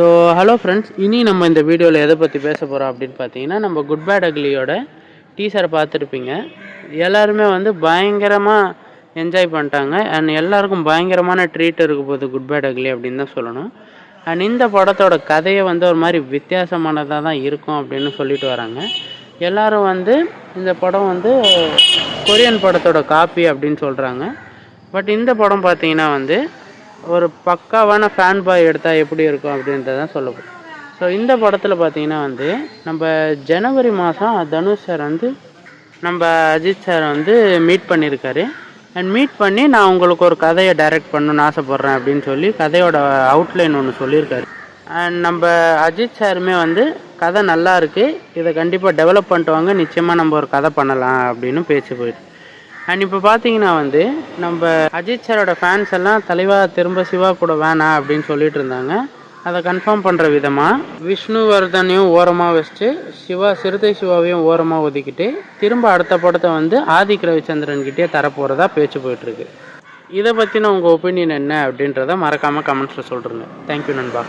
So hello friends இனி நம்ம இந்த வீடியோவில் எதை பற்றி பேச போகிறோம் அப்படின்னு பார்த்தீங்கன்னா நம்ம குட் பேட் அக்லியோட டீசரை பார்த்துருப்பீங்க. எல்லாருமே வந்து பயங்கரமாக என்ஜாய் பண்ணிட்டாங்க. அண்ட் எல்லாருக்கும் பயங்கரமான ட்ரீட் இருக்க போகுது குட் பேட் அக்லி அப்படின்னு தான் சொல்லணும். அண்ட் இந்த படத்தோட கதையை வந்து ஒரு மாதிரி வித்தியாசமானதாக தான் இருக்கும் அப்படின்னு சொல்லிட்டு வராங்க. எல்லோரும் வந்து இந்த படம் வந்து கொரியன் படத்தோட காப்பி அப்படின்னு சொல்கிறாங்க பட் இந்த படம் பார்த்தீங்கன்னா வந்து ஒரு பக்காவான ஃபேன் பாய் எடுத்தால் எப்படி இருக்கும் அப்படின்றதான் சொல்ல போகிறோம் ஸோ இந்த படத்தில் பார்த்தீங்கன்னா வந்து நம்ம ஜனவரி மாதம் தனுஷ் சார் வந்து நம்ம அஜித் சார் வந்து மீட் பண்ணியிருக்காரு அண்ட் மீட் பண்ணி நான் உங்களுக்கு ஒரு கதையை டைரக்ட் பண்ணணும்னு ஆசைப்பட்றேன் அப்படின்னு சொல்லி கதையோட அவுட்லைன் ஒன்று சொல்லியிருக்காரு. அண்ட் நம்ம அஜித் சாருமே வந்து கதை நல்லா இருக்குது இதை கண்டிப்பாக டெவலப் பண்ணிட்டு வாங்க. நிச்சயமாக நம்ம ஒரு கதை பண்ணலாம் அப்படின்னு பேச்சு போயிட்டு. அண்ட் இப்போ பார்த்தீங்கன்னா வந்து நம்ம அஜித் சாரோட ஃபேன்ஸ் எல்லாம் தலைவா திரும்ப சிவா கூட வேணாம் அப்படின்னு சொல்லிட்டு இருந்தாங்க. அதை கன்ஃபார்ம் பண்ணுற விதமாக விஷ்ணுவர்தனையும் ஓரமாக வச்சுட்டு சிவா சிறுத்தை சிவாவையும் ஓரமாக ஒதுக்கிட்டு திரும்ப அடுத்த படத்தை வந்து ஆதிக் ரவிச்சந்திரன் கிட்டே தரப்போகிறதா பேச்சு போயிட்டுருக்கு. இதை பற்றின உங்கள் ஒப்பீனியன் என்ன அப்படின்றத மறக்காமல் கமெண்ட்ஸில் சொல்கிறேங்க தேங்க்யூ நண்பா.